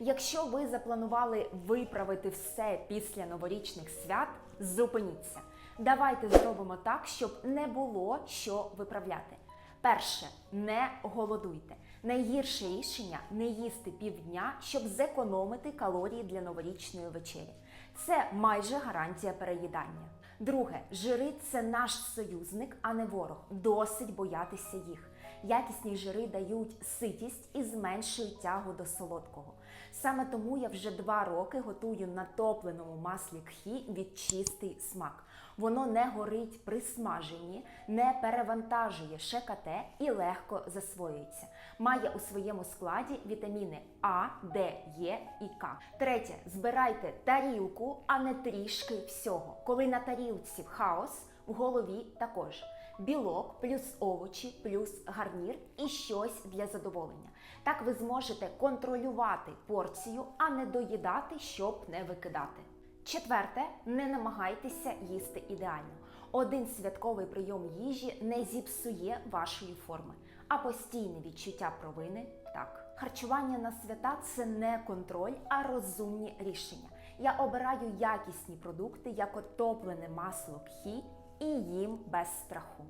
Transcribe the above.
Якщо ви запланували виправити все після новорічних свят, зупиніться. Давайте зробимо так, щоб не було що виправляти. Перше, не голодуйте. Найгірше рішення не їсти півдня, щоб зекономити калорії для новорічної вечері. Це майже гарантія переїдання. Друге, жири це наш союзник, а не ворог. Досить боятися їх. Якісні жири дають ситість і зменшують тягу до солодкого. Саме тому я вже два роки готую на топленому маслі кхі від чистий смак. Воно не горить при смаженні, не перевантажує ШКТ і легко засвоюється. Має у своєму складі вітаміни А, Д, Е і К. Третє, збирайте тарілку, а не трішки всього. Коли на тарілці хаос, в голові також. Білок плюс овочі, плюс гарнір і щось для задоволення. Так ви зможете контролювати порцію, а не доїдати, щоб не викидати. Четверте, не намагайтеся їсти ідеально. Один святковий прийом їжі не зіпсує вашої форми, а постійне відчуття провини так. Харчування на свята це не контроль, а розумні рішення. Я обираю якісні продукти, як отоплене масло кхі, і їм без страху.